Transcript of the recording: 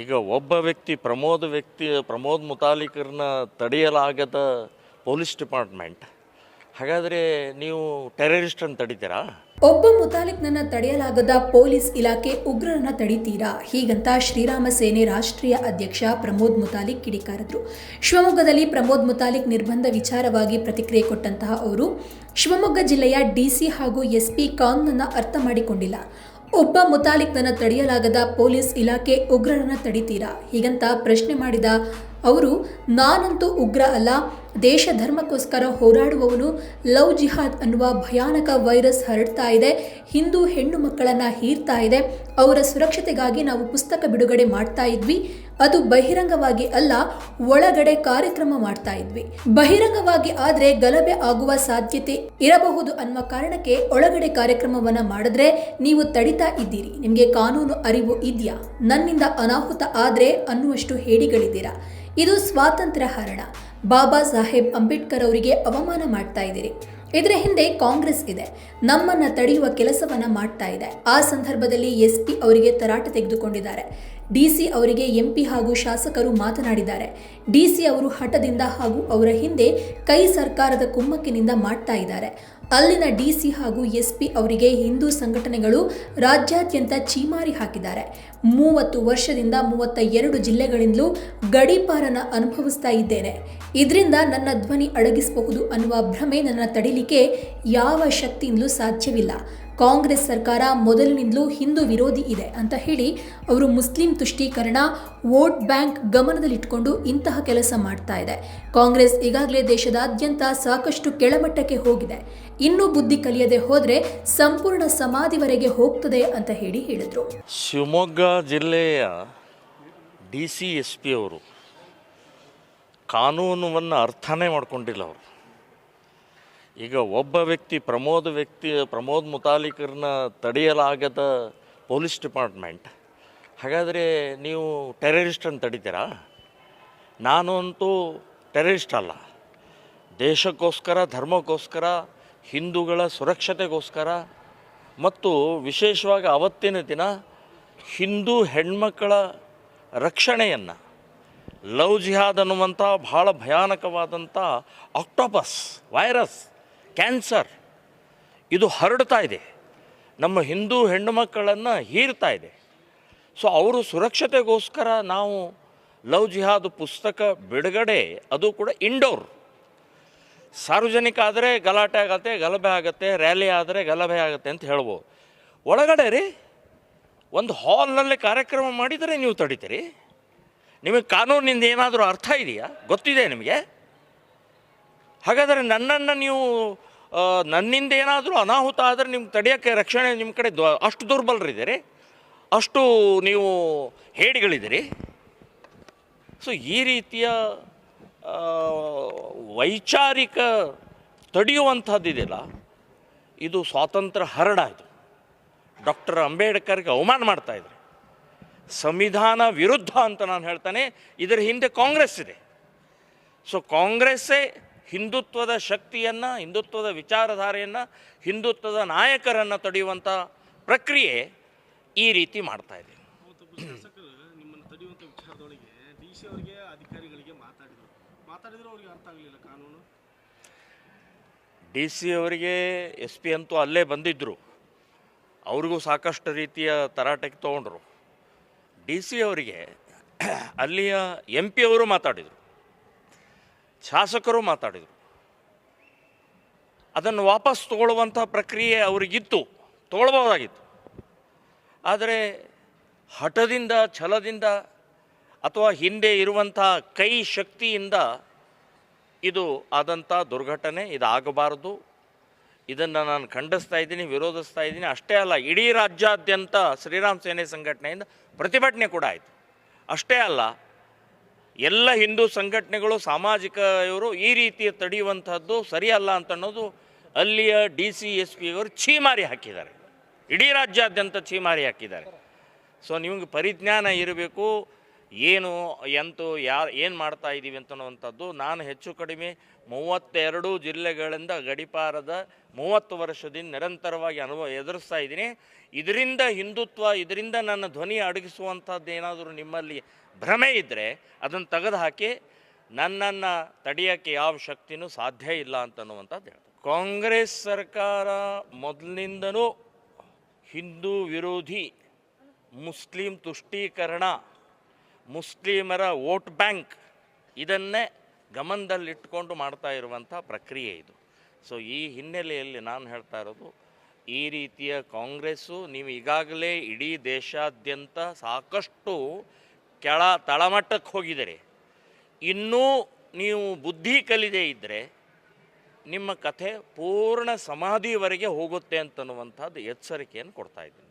ಈಗ ಒಬ್ಬ ವ್ಯಕ್ತಿ, ಪ್ರಮೋದ್ ವ್ಯಕ್ತಿ, ಪ್ರಮೋದ್ ಮುತಾಲಿಕರನ್ನ ತಡೆಯಲಾಗದ ಪೊಲೀಸ್ ಡಿಪಾರ್ಟ್ಮೆಂಟ್. ಹಾಗಾದರೆ ನೀವು ಟೆರರಿಸ್ಟ್ ಅನ್ನು ತಡಿತೀರಾ? ಒಬ್ಬ ಮುತಾಲಿಕ್ನನ್ನ ತಡೆಯಲಾಗದ ಪೊಲೀಸ್ ಇಲಾಖೆ ಉಗ್ರರನ್ನ ತಡಿತೀರಾ? ಹೀಗಂತ ಶ್ರೀರಾಮ ಸೇನೆ ರಾಷ್ಟ್ರೀಯ ಅಧ್ಯಕ್ಷ ಪ್ರಮೋದ್ ಮುತಾಲಿಕ್ ಕಿಡಿಕಾರದ್ರು. ಶಿವಮೊಗ್ಗದಲ್ಲಿ ಪ್ರಮೋದ್ ಮುತಾಲಿಕ್ ನಿರ್ಬಂಧ ವಿಚಾರವಾಗಿ ಪ್ರತಿಕ್ರಿಯೆ ಕೊಟ್ಟಂತಹ ಅವರು, ಶಿವಮೊಗ್ಗ ಜಿಲ್ಲೆಯ ಡಿಸಿ ಹಾಗೂ ಎಸ್ಪಿ ಕಾನೂನನ್ನ ಅರ್ಥ ಮಾಡಿಕೊಂಡಿಲ್ಲ. ಒಬ್ಬ ಮುತಾಲಿಕ್ನನ್ನು ತಡೆಯಲಾಗದ ಪೊಲೀಸ್ ಇಲಾಖೆ ಉಗ್ರರನ್ನ ತಡಿತೀರಾ? ಹೀಗಂತ ಪ್ರಶ್ನೆ ಮಾಡಿದ ಅವರು, ನಾನಂತೂ ಉಗ್ರ ಅಲ್ಲ, ದೇಶ ಧರ್ಮಕ್ಕೋಸ್ಕರ ಹೋರಾಡುವವನು ಲವ್ ಜಿಹಾದ್ ಅನ್ನುವ ಭಯಾನಕ ವೈರಸ್ ಹರಡ್ತಾ ಇದೆ, ಹಿಂದೂ ಹೆಣ್ಣು ಮಕ್ಕಳನ್ನು ಹೀರ್ತಾ ಇದೆ, ಅವರ ಸುರಕ್ಷತೆಗಾಗಿ ನಾವು ಪುಸ್ತಕ ಬಿಡುಗಡೆ ಮಾಡ್ತಾ ಇದ್ವಿ ಅದು ಬಹಿರಂಗವಾಗಿ ಅಲ್ಲ, ಒಳಗಡೆ ಕಾರ್ಯಕ್ರಮ ಮಾಡ್ತಾ ಇದ್ವಿ. ಬಹಿರಂಗವಾಗಿ ಆದ್ರೆ ಗಲಭೆ ಆಗುವ ಸಾಧ್ಯತೆ ಇರಬಹುದು ಅನ್ನುವ ಕಾರಣಕ್ಕೆ ಒಳಗಡೆ ಕಾರ್ಯಕ್ರಮವನ್ನ ಮಾಡಿದ್ರೆ ನೀವು ತಡಿತಾ ಇದ್ದೀರಿ. ನಿಮಗೆ ಕಾನೂನು ಅರಿವು ಇದೆಯಾ? ನನ್ನಿಂದ ಅನಾಹುತ ಆದ್ರೆ ಅನ್ನುವಷ್ಟು ಹೇಡಿಗಳಿದ್ದೀರಾ? ಇದು ಸ್ವಾತಂತ್ರ್ಯ ಹರಣ. ಬಾಬಾ ಸಾಹೇಬ್ ಅಂಬೇಡ್ಕರ್ ಅವರಿಗೆ ಅವಮಾನ ಮಾಡ್ತಾ ಇದ್ದೀರಿ. ಇದರ ಹಿಂದೆ ಕಾಂಗ್ರೆಸ್ ಇದೆ. ನಮ್ಮನ್ನ ತಡೆಯುವ ಕೆಲಸವನ್ನ ಮಾಡ್ತಾ ಇದೆ. ಆ ಸಂದರ್ಭದಲ್ಲಿ ಎಸ್ ಪಿ ಅವರಿಗೆ ತರಾಟೆ ತೆಗೆದುಕೊಂಡಿದ್ದಾರೆ. ಡಿಸಿ ಅವರಿಗೆ ಎಂಪಿ ಹಾಗೂ ಶಾಸಕರು ಮಾತನಾಡಿದ್ದಾರೆ. ಡಿಸಿ ಅವರು ಹಠದಿಂದ ಹಾಗೂ ಅವರ ಹಿಂದೆ ಕೈ ಸರ್ಕಾರದ ಕುಮ್ಮಕ್ಕಿನಿಂದ ಮಾಡ್ತಾ ಇದ್ದಾರೆ. ಅಲ್ಲಿನ ಡಿಸಿ ಹಾಗೂ ಎಸ್ಪಿ ಅವರಿಗೆ ಹಿಂದೂ ಸಂಘಟನೆಗಳು ರಾಜ್ಯಾದ್ಯಂತ ಚೀಮಾರಿ ಹಾಕಿದ್ದಾರೆ. ಮೂವತ್ತು ವರ್ಷದಿಂದ ಮೂವತ್ತ ಎರಡು ಜಿಲ್ಲೆಗಳಿಂದಲೂ ಗಡೀಪಾರನ ಅನುಭವಿಸ್ತಾ ಇದ್ದೇನೆ. ಇದರಿಂದ ನನ್ನ ಧ್ವನಿ ಅಡಗಿಸಬಹುದು ಅನ್ನುವ ಭ್ರಮೆ ನನ್ನ ತಡಿಲಿಕ್ಕೆ ಯಾವ ಶಕ್ತಿಯಿಂದಲೂ ಸಾಧ್ಯವಿಲ್ಲ. ಕಾಂಗ್ರೆಸ್ ಸರ್ಕಾರ ಮೊದಲಿನಿಂದಲೂ ಹಿಂದೂ ವಿರೋಧಿ ಇದೆ ಅಂತ ಹೇಳಿ ಅವರು ಮುಸ್ಲಿಂ ತುಷ್ಟೀಕರಣ ವೋಟ್ ಬ್ಯಾಂಕ್ ಗಮನದಲ್ಲಿಟ್ಕೊಂಡು ಇಂತಹ ಕೆಲಸ ಮಾಡ್ತಾ ಇದೆ. ಕಾಂಗ್ರೆಸ್ ಈಗಾಗಲೇ ದೇಶದಾದ್ಯಂತ ಸಾಕಷ್ಟು ಕೆಳಮಟ್ಟಕ್ಕೆ ಹೋಗಿದೆ. ಇನ್ನೂ ಬುದ್ಧಿ ಕಲಿಯದೆ ಹೋದರೆ ಸಂಪೂರ್ಣ ಸಮಾಧಿವರೆಗೆ ಹೋಗ್ತದೆ ಅಂತ ಹೇಳಿ ಹೇಳಿದರು. ಶಿವಮೊಗ್ಗ ಜಿಲ್ಲೆಯ ಡಿ ಸಿ ಎಸ್ ಪಿ ಅವರು ಕಾನೂನನ್ನು ಅರ್ಥನೇ ಮಾಡ್ಕೊಂಡಿಲ್ಲ ಅವರು. ಈಗ ಒಬ್ಬ ವ್ಯಕ್ತಿ, ಪ್ರಮೋದ್ ವ್ಯಕ್ತಿ, ಪ್ರಮೋದ್ ಮುತಾಲಿಕರನ್ನ ತಡೆಯಲಾಗದ ಪೊಲೀಸ್ ಡಿಪಾರ್ಟ್ಮೆಂಟ್. ಹಾಗಾದರೆ ನೀವು ಟೆರರಿಸ್ಟನ್ನು ತಡಿತೀರಾ? ನಾನು ಅಂತೂ ಟೆರರಿಸ್ಟ್ ಅಲ್ಲ. ದೇಶಕ್ಕೋಸ್ಕರ, ಧರ್ಮಕ್ಕೋಸ್ಕರ, ಹಿಂದೂಗಳ ಸುರಕ್ಷತೆಗೋಸ್ಕರ ಮತ್ತು ವಿಶೇಷವಾಗಿ ಅವತ್ತಿನ ದಿನ ಹಿಂದೂ ಹೆಣ್ಮಕ್ಕಳ ರಕ್ಷಣೆಯನ್ನು, ಲವ್ ಜಿಹಾದ್ ಅನ್ನುವಂಥ ಭಾಳ ಭಯಾನಕವಾದಂಥ ಆಕ್ಟೋಪಸ್, ವೈರಸ್ ಕ್ಯಾನ್ಸರ್. ಇದು ಹರಡ್ತಾ ಇದೆ. ನಮ್ಮ ಹಿಂದೂ ಹೆಣ್ಣು ಮಕ್ಕಳನ್ನು ಹೀರ್ತಾ ಇದೆ. ಸೊ ಅವರು ಸುರಕ್ಷತೆಗೋಸ್ಕರ ನಾವು ಲವ್ ಜಿಹಾದ್ ಪುಸ್ತಕ ಬಿಡುಗಡೆ, ಅದು ಕೂಡ ಇಂಡೋರ್. ಸಾರ್ವಜನಿಕ ಆದರೆ ಗಲಾಟೆ ಆಗತ್ತೆ, ಗಲಭೆ ಆಗತ್ತೆ, ರ್ಯಾಲಿ ಆದರೆ ಗಲಭೆ ಆಗತ್ತೆ ಅಂತ ಹೇಳ್ಬೋದು. ಒಳಗಡೆ ರೀ, ಒಂದು ಹಾಲ್ನಲ್ಲಿ ಕಾರ್ಯಕ್ರಮ ಮಾಡಿದರೆ ನೀವು ತಡಿತೀರಿ. ನಿಮಗೆ ಕಾನೂನಿಂದ ಏನಾದರೂ ಅರ್ಥ ಇದೆಯಾ? ಗೊತ್ತಿದೆ ನಿಮಗೆ? ಹಾಗಾದರೆ ನನ್ನನ್ನು ನೀವು ನನ್ನಿಂದ ಏನಾದರೂ ಅನಾಹುತ ಆದರೆ ನಿಮ್ಗೆ ತಡೆಯೋಕ್ಕೆ ರಕ್ಷಣೆ ನಿಮ್ಮ ಕಡೆ ದ್ವ, ಅಷ್ಟು ದುರ್ಬಲರಿದ್ದೀರಿ ಅಷ್ಟು ನೀವು ಹೇಡಿಗಳಿದ್ದೀರಿ. ಸೊ, ಈ ರೀತಿಯ ವೈಚಾರಿಕ ತಡೆಯುವಂಥದ್ದಿದೆಯಲ್ಲ ಇದು ಸ್ವಾತಂತ್ರ್ಯ ಹರಡ ಇದು. ಡಾಕ್ಟರ್ ಅಂಬೇಡ್ಕರ್ಗೆ ಅವಮಾನ ಮಾಡ್ತಾ ಇದ್ದಾರೆ ಸಂವಿಧಾನ ವಿರುದ್ಧ ಅಂತ ನಾನು ಹೇಳ್ತಾನೆ. ಇದರ ಹಿಂದೆ ಕಾಂಗ್ರೆಸ್ ಇದೆ. ಸೊ, ಕಾಂಗ್ರೆಸ್ಸೇ ಹಿಂದುತ್ವದ ಶಕ್ತಿಯನ್ನು ಹಿಂದುತ್ವದ ವಿಚಾರಧಾರೆಯನ್ನು ಹಿಂದುತ್ವದ ನಾಯಕರನ್ನು ತಡೆಯುವಂಥ ಪ್ರಕ್ರಿಯೆ ಈ ರೀತಿ ಮಾಡ್ತಾ ಇದೆ. ಅವತ್ತೊಬ್ಬ ಶಾಸಕರು ನಿಮ್ಮನ್ನು ತಡೆಯುವಂಥ ವಿಚಾರದೊಳಗೆ ಡಿ ಸಿ ಅವರಿಗೆ ಅಧಿಕಾರಿಗಳಿಗೆ ಮಾತಾಡಿದರು. ಮಾತಾಡಿದ್ರು ಅವ್ರಿಗೆ ಅರ್ಥ ಆಗಲಿಲ್ಲ ಕಾನೂನು. ಡಿ ಸಿ ಅವರಿಗೆ ಎಸ್ ಪಿ ಅಂತೂ ಅಲ್ಲೇ ಬಂದಿದ್ದರು ಅವ್ರಿಗೂ ಸಾಕಷ್ಟು ರೀತಿಯ ತರಾಟೆಗೆ ತೊಗೊಂಡ್ರು. ಡಿ ಸಿ ಅವರಿಗೆ ಅಲ್ಲಿಯ ಎಂ ಪಿ ಅವರು ಮಾತಾಡಿದರು. ಶಾಸಕರು ಮಾತಾಡಿದರು. ಅದನ್ನು ವಾಪಸ್ ತಗೊಳ್ಳುವಂಥ ಪ್ರಕ್ರಿಯೆ ಅವರಿಗಿತ್ತು ತಗೊಳ್ಬೋದಾಗಿತ್ತು ಆದರೆ ಹಠದಿಂದ, ಛಲದಿಂದ ಅಥವಾ ಹಿಂದೆ ಇರುವಂಥ ಕೈ ಶಕ್ತಿಯಿಂದ ಇದು ಆದಂಥ ದುರ್ಘಟನೆ ಇದಾಗಬಾರದು. ಇದನ್ನು ನಾನು ಖಂಡಿಸ್ತಾ ಇದ್ದೀನಿ, ವಿರೋಧಿಸ್ತಾ ಇದ್ದೀನಿ. ಅಷ್ಟೇ ಅಲ್ಲ, ಇಡೀ ರಾಜ್ಯಾದ್ಯಂತ ಶ್ರೀರಾಮ್ ಸೇನೆ ಸಂಘಟನೆಯಿಂದ ಪ್ರತಿಭಟನೆ ಕೂಡ ಆಯಿತು. ಅಷ್ಟೇ ಅಲ್ಲ ಎಲ್ಲ ಹಿಂದೂ ಸಂಘಟನೆಗಳು ಸಾಮಾಜಿಕ ಇವರು ಈ ರೀತಿಯ ತಡೆಯುವಂಥದ್ದು ಸರಿಯಲ್ಲ ಅಂತ ಅನ್ನೋದು ಅಲ್ಲಿಯ ಡಿ ಸಿ, ಎಸ್ ಪಿ ಅವರು ಛೀಮಾರಿ ಹಾಕಿದ್ದಾರೆ. ಇಡೀ ರಾಜ್ಯಾದ್ಯಂತ ಛೀಮಾರಿ ಹಾಕಿದ್ದಾರೆ. ಸೊ ನಿಮಗೆ ಪರಿಜ್ಞಾನ ಇರಬೇಕು ಏನು ಎಂತು ಯಾ, ಏನು ಮಾಡ್ತಾ ಇದ್ದೀವಿ ಅಂತನ್ನುವಂಥದ್ದು ನಾನು ಹೆಚ್ಚು ಕಡಿಮೆ ಮೂವತ್ತೆರಡು ಜಿಲ್ಲೆಗಳಿಂದ ಗಡಿಪಾರದ ಮೂವತ್ತು ವರ್ಷದಿಂದ ನಿರಂತರವಾಗಿ ಅನುಭವ ಎದುರಿಸ್ತಾ ಇದ್ದೀನಿ. ಇದರಿಂದ ಹಿಂದುತ್ವ, ಇದರಿಂದ ನನ್ನ ಧ್ವನಿ ಅಡಗಿಸುವಂಥದ್ದು ಏನಾದರೂ ನಿಮ್ಮಲ್ಲಿ ಭ್ರಮೆ ಇದ್ದರೆ ಅದನ್ನು ತೆಗೆದು ಹಾಕಿ ನನ್ನನ್ನು ತಡೆಯೋಕ್ಕೆ ಯಾವ ಶಕ್ತಿನೂ ಸಾಧ್ಯ ಇಲ್ಲ ಅಂತನ್ನುವಂಥದ್ದು ಹೇಳ್ತಾರೆ ಕಾಂಗ್ರೆಸ್ ಸರ್ಕಾರ ಮೊದಲಿನಿಂದನೂ ಹಿಂದೂ ವಿರೋಧಿ ಮುಸ್ಲಿಂ ತುಷ್ಟೀಕರಣ ಮುಸ್ಲಿಮರ ವೋಟ್ ಬ್ಯಾಂಕ್ ಇದನ್ನೇ ಗಮನದಲ್ಲಿಟ್ಟುಕೊಂಡು ಮಾಡ್ತಾ ಇರುವಂಥ ಪ್ರಕ್ರಿಯೆ ಇದು. ಸೊ ಈ ಹಿನ್ನೆಲೆಯಲ್ಲಿ ನಾನು ಹೇಳ್ತಾ ಇರೋದು, ಈ ರೀತಿಯ ಕಾಂಗ್ರೆಸ್ಸು ನೀವು ಈಗಾಗಲೇ ಇಡೀ ದೇಶಾದ್ಯಂತ ಸಾಕಷ್ಟು ಕೆಳ ತಳಮಟ್ಟಕ್ಕೆ ಹೋಗಿದರೆ ಇನ್ನೂ ನೀವು ಬುದ್ಧಿ ಕಲಿದೇ ಇದ್ದರೆ ನಿಮ್ಮ ಕಥೆ ಪೂರ್ಣ ಸಮಾಧಿವರೆಗೆ ಹೋಗುತ್ತೆ ಅಂತನ್ನುವಂಥದ್ದು ಎಚ್ಚರಿಕೆಯನ್ನು ಕೊಡ್ತಾ ಇದ್ದೀನಿ.